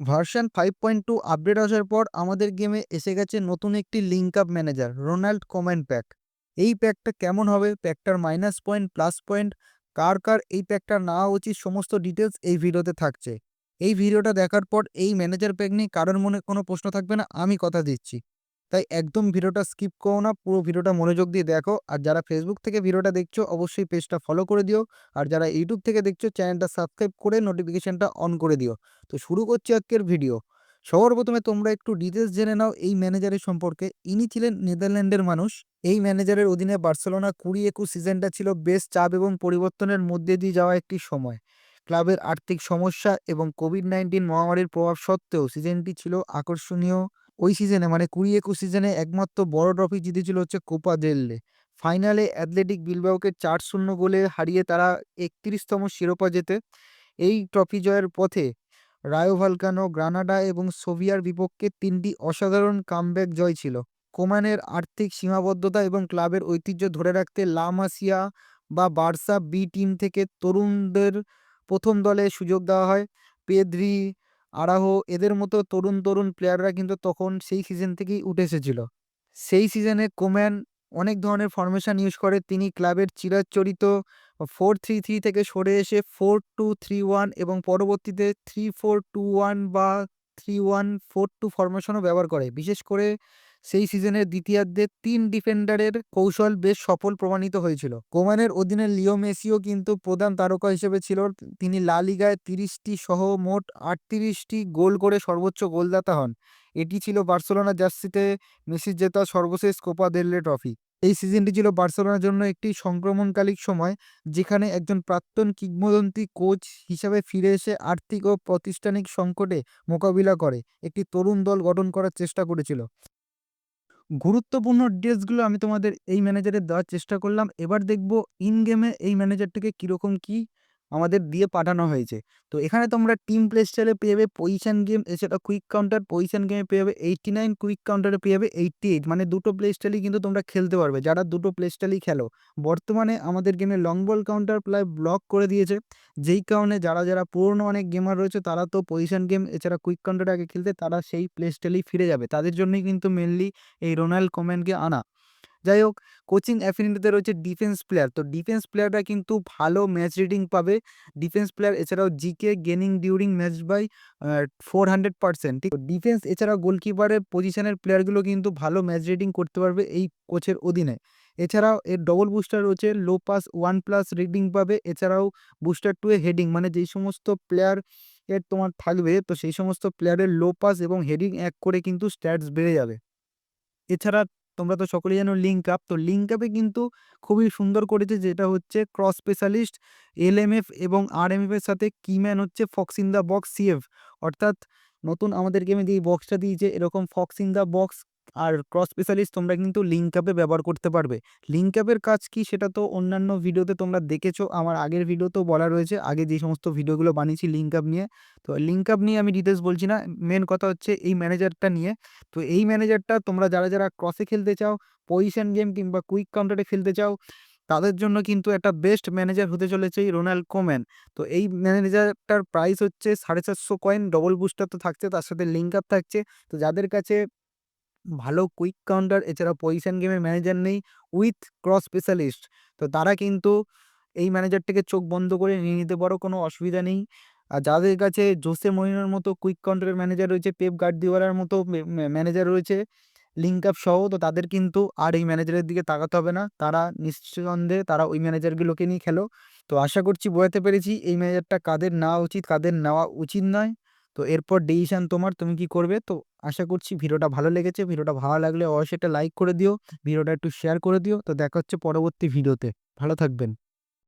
Version five point two update আসার পর আমাদের গেমে এসে গেছে নতুন একটি link up manager Ronald Koeman pack. এই প্যাকটা কেমন হবে? প্যাকটার মাইনাস পয়েন্ট প্লাস পয়েন্ট কার কার এই প্যাকটা নেওয়া উচিত সমস্ত ডিটেলস এই ভিডিওতে থাকছে। এই ভিডিওটা দেখার পর এই ম্যানেজার প্যাক নিয়ে কারোর মনে কোনো প্রশ্ন থাকবে না, আমি কথা দিচ্ছি। তাই একদম ভিডিওটা স্কিপ করো না, পুরো ভিডিওটা মনোযোগ দিয়ে দেখো। আর যারা ফেসবুক থেকে ভিডিওটা দেখছ, অবশ্যই পেজটা ফলো করে দিও। আর যারা ইউটিউব থেকে দেখছ চ্যানেলটা সাবস্ক্রাইব করে নোটিফিকেশনটা অন করে দিও। তো শুরু করছি আজকের ভিডিও সবার প্রথমে তোমরা একটু ডিটেলস জেনে নাও এই ম্যানেজারের সম্পর্কে। ইনি ছিলেন নেদারল্যান্ডের মানুষ। এই ম্যানেজারের অধীনে বার্সেলোনা কুড়ি একুশ সিজনটা ছিল বেশ চাপ এবং পরিবর্তনের মধ্যে দিয়ে যাওয়া একটি সময়। ক্লাবের আর্থিক সমস্যা এবং কোভিড নাইন্টিন মহামারীর প্রভাব সত্ত্বেও সিজনটি ছিল আকর্ষণীয়। ওই সিজনে মানে কুড়ি একুশ সিজনে একমাত্র বড় ট্রফি জিতেছিল হচ্ছে কোপা দেললে ফাইনালে অ্যাথলেটিক বিলবাওকে চার শূন্য গোলে হারিয়ে তারা একত্রিশতম শিরোপা জেতে। এই ট্রফি জয়ের পথে রায়ো ভালকানো গ্রানাডা এবং সোভিয়ার বিপক্ষে তিনটি অসাধারণ কামব্যাক জয় ছিল। কোমানের আর্থিক সীমাবদ্ধতা এবং ক্লাবের ঐতিহ্য ধরে রাখতে লামাসিয়া বা বার্সা বি টিম থেকে তরুণদের প্রথম দলে সুযোগ দেওয়া হয়। পেদ্রি আরাহো এদের মতো তরুণ তরুণ প্লেয়াররা কিন্তু তখন সেই সিজন থেকেই উঠে এসেছিল। সেই সিজনে কোম্যান অনেক ধরনের ফরমেশন ইউজ করে। তিনি ক্লাবের চিরাচরিত ফোর থ্রি থ্রি থেকে সরে এসে ফোর টু থ্রি ওয়ান এবং পরবর্তীতে থ্রি ফোর টু ওয়ান বা থ্রি ওয়ান ফোর টু ফরমেশনও ব্যবহার করে। বিশেষ করে সেই সিজনের দ্বিতীয়ার্ধে তিন ডিফেন্ডারের কৌশল বেশ সফল প্রমাণিত হয়েছিল। কোমানের অধীনে লিও মেসিও কিন্তু প্রধান তারকা হিসেবে ছিল। তিনি লা লিগায় তিরিশটি সহ মোট আটত্রিশটি গোল করে সর্বোচ্চ গোলদাতা হন। এটি ছিল বার্সেলোনা জার্সিতে মেসির জেতা সর্বশেষ কোপা দেলরে ট্রফি এই সিজনটি ছিল বার্সেলোনার জন্য একটি সংক্রমণকালিক সময়, যেখানে একজন প্রাক্তন কিংবদন্তি কোচ হিসাবে ফিরে এসে আর্থিক ও প্রাতিষ্ঠানিক সংকটে মোকাবিলা করে। একটি তরুণ দল গঠন করার চেষ্টা করেছিল। গুরুত্বপূর্ণ ডিটেলসগুলো আমি তোমাদের এই ম্যানেজারে দেওয়ার চেষ্টা করলাম। এবার দেখব ইন গেমে এই ম্যানেজারটাকে কীরকম কী আমাদের দিয়ে পাঠানো হয়েছে। তো এখানে তোমরা টিম প্লে স্টাইলে পেয়ে যাবে পজিশন গেম এছাড়া কুইক কাউন্টার পজিশন গেমে পেয়ে যাবে এইটটি নাইন কুইক কাউন্টারে পেয়ে যাবে এইটটি এইট মানে দুটো প্লে স্টাইলই কিন্তু তোমরা খেলতে পারবে। যারা দুটো প্লে স্টাইলই খেলো, বর্তমানে আমাদের গেমে লং বল কাউন্টার প্রায় ব্লক করে দিয়েছে। যেই কারণে যারা যারা পুরনো অনেক গেমার রয়েছে, তারা তো পজিশন গেম এছাড়া কুইক কাউন্টারে আগে খেলতে, তারা সেই প্লে স্টাইলেই ফিরে যাবে। তাদের জন্যই কিন্তু মেনলি এই রোনাল্ড কমেন্টকে আনা। যাই হোক কোচিং অ্যাফিনিটিতে রয়েছে ডিফেন্স প্লেয়ার তো ডিফেন্স প্লেয়াররা কিন্তু ভালো ম্যাচ রিডিং পাবে। ডিফেন্স প্লেয়ার এছাড়াও GK gaining during match by four hundred percent ঠিক ডিফেন্স এছাড়াও গোলকিপারের পজিশনের প্লেয়ারগুলো কিন্তু ভালো ম্যাচ রিডিং করতে পারবে এই কোচের অধীনে। এছাড়াও এর ডবল বুস্টার রয়েছে low pass one plus reading পাবে। এছাড়াও বুস্টার টু এ হেডিং মানে যেই সমস্ত প্লেয়ার এর তোমার থাকবে, তো সেই সমস্ত প্লেয়ারের লো পাস এবং হেডিং এক করে কিন্তু স্ট্যাটস বেড়ে যাবে। এছাড়া তোমরা তো সকলেই জানো লিঙ্ক আপ তো লিঙ্ক আপে কিন্তু খুবই সুন্দর করেছে যেটা হচ্ছে ক্রস স্পেশালিস্ট এল এবং আর এম এফের সাথে কিম্যান হচ্ছে fox in the box CF অর্থাৎ নতুন আমাদের গেমে যে বক্সটা দিয়েছে, এরকম ফক্স ইন দ্য বক্স আর ক্রস স্পেশালিস্ট তোমরা কিন্তু লিঙ্ক আপে ব্যবহার করতে পারবে। লিঙ্ক আপের কাজ কি সেটা তো অন্যান্য ভিডিওতে তোমরা দেখেছ, আমার আগের ভিডিওতেও বলা রয়েছে। আগে যে সমস্ত ভিডিওগুলো বানিয়েছি লিঙ্ক আপ নিয়ে, তো লিঙ্ক আপ নিয়ে আমি ডিটেলস বলছি না মেন কথা হচ্ছে এই ম্যানেজারটা নিয়ে। তো এই ম্যানেজারটা তোমরা যারা যারা ক্রসে খেলতে চাও পজিশন গেম কিংবা কুইক কাউন্টারে খেলতে চাও, তাদের জন্য কিন্তু একটা বেস্ট ম্যানেজার হতে চলেছে রোনাল্ড কোম্যান তো এই ম্যানেজারটার প্রাইস হচ্ছে সাড়ে চারশো কয়েন ডবল বুস্টার তো থাকছে, তার সাথে লিঙ্ক আপ থাকছে। তো যাদের কাছে ভালো কুইক কাউন্টার এছাড়া পজিশন গেমের ম্যানেজার নেই উইথ ক্রস স্পেশালিস্ট। তো তারা কিন্তু এই ম্যানেজারটাকে চোখ বন্ধ করে নিয়ে নিতে পারো, কোনো অসুবিধা নেই। আর যাদের কাছে জোসে মরিনোর মতো কুইক কাউন্টারের ম্যানেজার রয়েছে, পেপ গার্দিওয়ালার মতো ম্যানেজার রয়েছে, লিঙ্ক আপ সহ, তো তাদের কিন্তু আর এই ম্যানেজারের দিকে তাকাতে হবে না। তারা নিঃসন্দেহে তারা ওই ম্যানেজারগুলোকে নিয়ে খেলো। তো আশা করছি বোঝাতে পেরেছি এই ম্যানেজারটা কাদের নেওয়া উচিত, কাদের নেওয়া উচিত নয়। তো এরপর ডিসিশান তোমার, তুমি কি করবে? তো আশা করছি ভিডিওটা ভালো লেগেছে। ভিডিওটা ভালো লাগলে অবশ্যই একটা লাইক করে দিও। ভিডিওটা একটু শেয়ার করে দিও। তো দেখা হচ্ছে পরবর্তী ভিডিওতে ভালো থাকবেন।